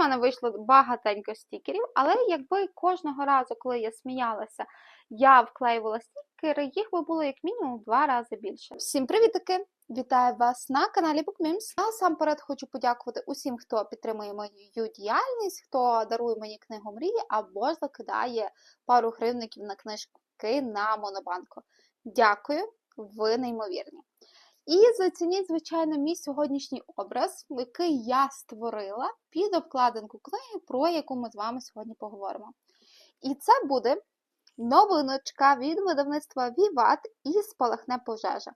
мене вийшло багатенько стікерів, але якби кожного разу, коли я сміялася, я вклеювала стікери, їх би було як мінімум два рази більше. Всім привітики! Вітаю вас на каналі BookMims. Насамперед хочу подякувати усім, хто підтримує мою діяльність, хто дарує мені книгу мрії або закидає пару гривників на книжки на Монобанку. Дякую, ви неймовірні. І зацініть, звичайно, мій сьогоднішній образ, який я створила під обкладинку книги, про яку ми з вами сьогодні поговоримо. І це буде новиночка від видавництва Віват і спалахне пожежа.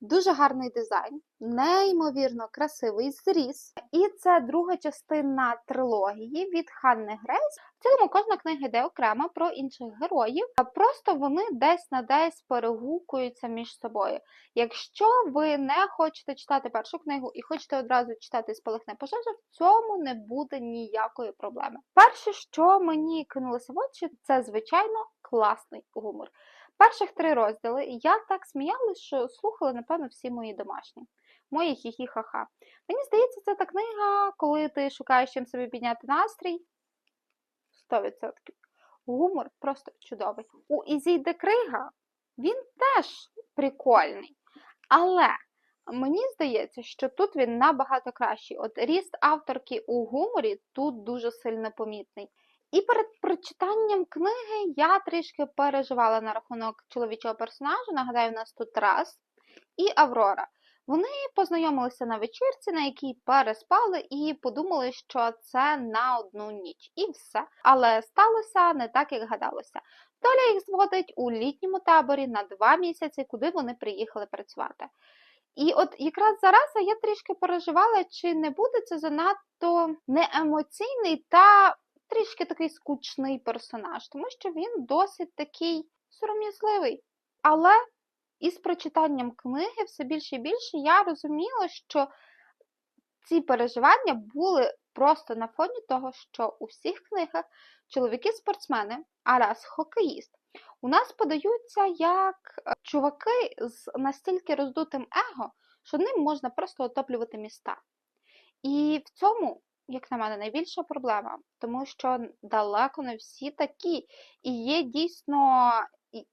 Дуже гарний дизайн, неймовірно красивий зріз. І це друга частина трилогії від Ханни Грейс. В цілому кожна книга йде окремо про інших героїв, а просто вони десь на десь перегукуються між собою. Якщо ви не хочете читати першу книгу і хочете одразу читати спалахне пожежа, в цьому не буде ніякої проблеми. Перше, що мені кинулося в очі, це звичайно класний гумор. Перших три розділи я так сміялась, що слухали, напевно, всі мої домашні. Мої хі-хі-ха-ха. Мені здається, це та книга, коли ти шукаєш чим собі підняти настрій. 100%. Гумор просто чудовий. У Ізійде Крига він теж прикольний. Але мені здається, що тут він набагато кращий. От ріст авторки у гуморі тут дуже сильно помітний. І перед прочитанням книги я трішки переживала на рахунок чоловічого персонажа. Нагадаю, у нас тут Тарас і Аврора. Вони познайомилися на вечірці, на якій переспали, і подумали, що це на одну ніч. І все. Але сталося не так, як гадалося. Доля їх зводить у літньому таборі на два місяці, куди вони приїхали працювати. І от якраз зараз я трішки переживала, чи не буде це занадто неемоційний та трішки такий скучний персонаж, тому що він досить такий сором'язливий. Але із прочитанням книги все більше і більше я розуміла, що ці переживання були просто на фоні того, що у всіх книгах чоловіки-спортсмени, а раз хокеїст, у нас подаються як чуваки з настільки роздутим его, що ним можна просто отоплювати міста. І в цьому як на мене, найбільша проблема, тому що далеко не всі такі. І є дійсно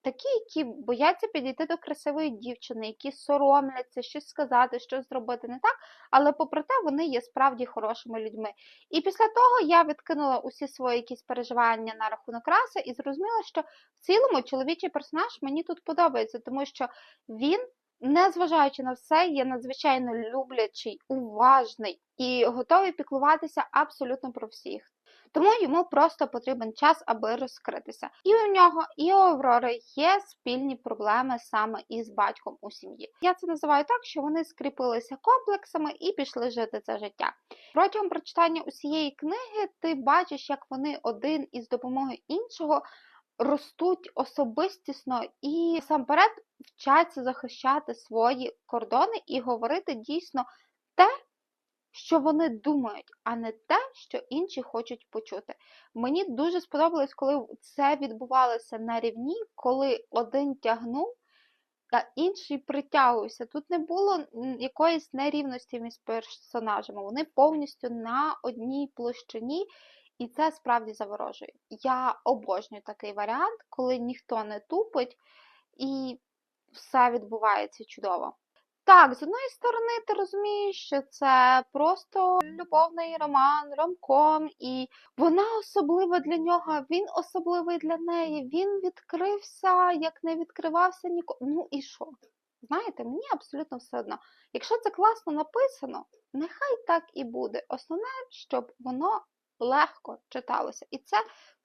такі, які бояться підійти до красивої дівчини, які соромляться щось сказати, щось зробити не так, але попри те, вони є справді хорошими людьми. І після того я відкинула усі свої якісь переживання на рахунок раси і зрозуміла, що в цілому чоловічий персонаж мені тут подобається, тому що він незважаючи на все, є надзвичайно люблячий, уважний і готовий піклуватися абсолютно про всіх. Тому йому просто потрібен час, аби розкритися. І у нього, і у Аврори є спільні проблеми саме із батьком у сім'ї. Я це називаю так, що вони скріпилися комплексами і пішли жити це життя. Протягом прочитання усієї книги ти бачиш, як вони один із допомогою іншого ростуть особистісно і насамперед вчаться захищати свої кордони і говорити дійсно те, що вони думають, а не те, що інші хочуть почути. Мені дуже сподобалось, коли це відбувалося на рівні, коли один тягнув. А інший притягувався. Тут не було якоїсь нерівності між персонажами. Вони повністю на одній площині, і це справді заворожує. Я обожнюю такий варіант, коли ніхто не тупить і все відбувається чудово. Так, з одної сторони, ти розумієш, що це просто любовний роман, ромком, і вона особлива для нього, він особливий для неї. Він відкрився, як не відкривався ніколи. Ну і що? Знаєте, мені абсолютно все одно. Якщо це класно написано, нехай так і буде. Основне, щоб воно легко читалося. І це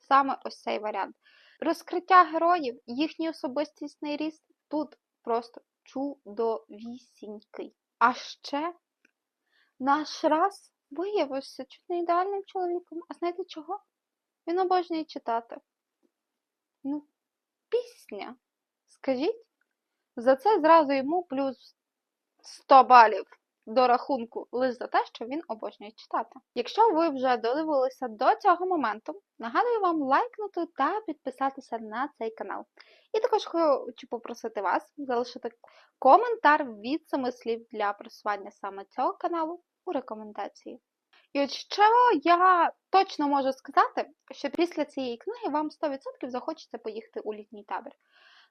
саме ось цей варіант. Розкриття героїв, їхній особистісний ріст тут просто чудовісінький. А ще наш раз виявився чуть не ідеальним чоловіком. А знаєте чого? Він обожнює читати. Ну, пісня. Скажіть, за це зразу йому плюс 100 балів до рахунку лише за те, що він обожнює читати. Якщо ви вже додивилися до цього моменту, нагадую вам лайкнути та підписатися на цей канал. І також хочу попросити вас залишити коментар від семи слів для просування саме цього каналу у рекомендації. І от що я точно можу сказати, що після цієї книги вам 100% захочеться поїхати у літній табір.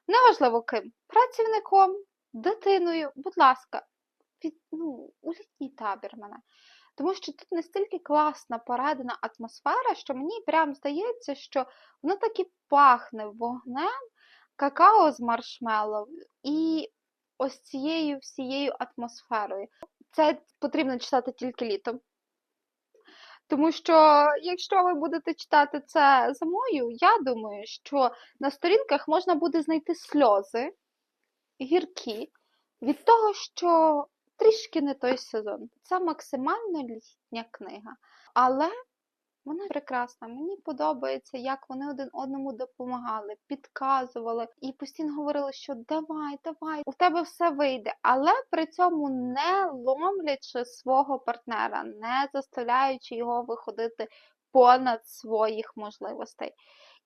Неважливо ким, працівником, дитиною, будь ласка, від, ну, у літній табір мене. Тому що тут настільки класна порадена атмосфера, що мені прям здається, що воно так і пахне вогнем, какао з маршмеллоу і ось цією всією атмосферою. Це потрібно читати тільки літом. Тому що, якщо ви будете читати це зимою, я думаю, що на сторінках можна буде знайти сльози гіркі від того, що трішки не той сезон. Це максимально літня книга. Але вона прекрасна. Мені подобається, як вони один одному допомагали, підказували і постійно говорили, що давай, давай, у тебе все вийде. Але при цьому не ломлячи свого партнера, не заставляючи його виходити понад своїх можливостей.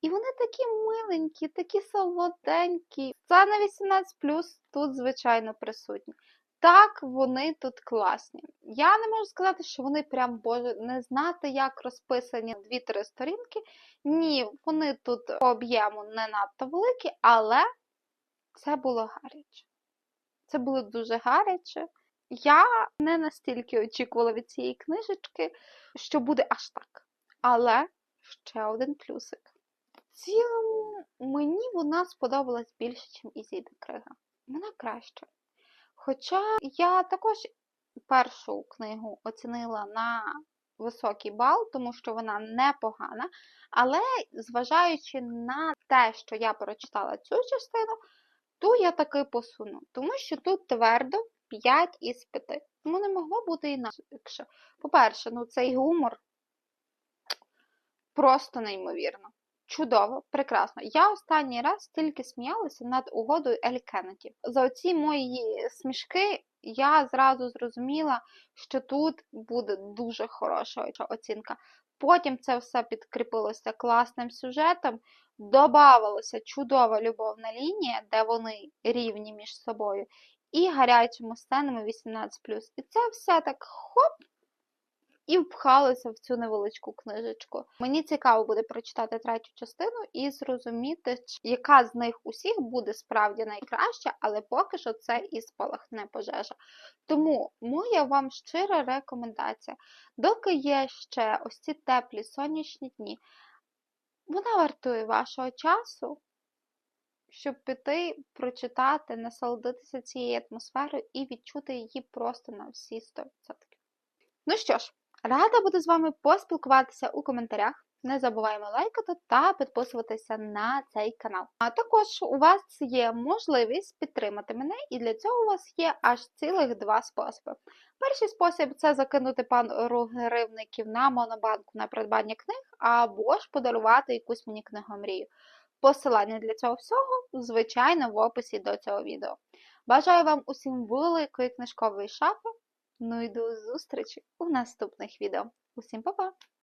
І вони такі миленькі, такі солоденькі. Це на 18 тут, звичайно, присутні. Так, вони тут класні. Я не можу сказати, що вони прям боже, не знати, як розписані 2-3 сторінки. Ні, вони тут по об'єму не надто великі, але це було гаряче. Це було дуже гаряче. Я не настільки очікувала від цієї книжечки, що буде аж так. Але ще один плюсик. В цілому мені вона сподобалась більше, ніж Ізіда книга. Вона краща. Хоча я також першу книгу оцінила на високий бал, тому що вона непогана. Але зважаючи на те, що я прочитала цю частину, то я таки посуну. Тому що тут твердо 5 із 5. Тому не могло бути інакше. По-перше, ну цей гумор просто неймовірно. Чудово, прекрасно. Я останній раз тільки сміялася над угодою Елі Кеннеді. За оці мої смішки я зразу зрозуміла, що тут буде дуже хороша оцінка. Потім це все підкріпилося класним сюжетом, додавалася чудова любовна лінія, де вони рівні між собою, і гарячими сценами 18. І це все так хоп, і впхалися в цю невеличку книжечку. Мені цікаво буде прочитати третю частину і зрозуміти, яка з них усіх буде справді найкраща, але поки що це і спалахне пожежа. Тому моя вам щира рекомендація, доки є ще ось ці теплі сонячні дні, вона вартує вашого часу. Щоб піти, прочитати, насолодитися цією атмосферою і відчути її просто на всі 100%. Ну що ж, Рада буду з вами поспілкуватися у коментарях. Не забуваємо лайкати та підписуватися на цей канал. А також у вас є можливість підтримати мене, і для цього у вас є аж цілих два способи. Перший спосіб це закинути пару гривників на монобанку на придбання книг, або ж подарувати якусь мені книгомрію. Посилання для цього всього, звичайно, в описі до цього відео. Бажаю вам усім великої книжкової шафи. Ну і до зустрічі у наступних відео. Усім па-па!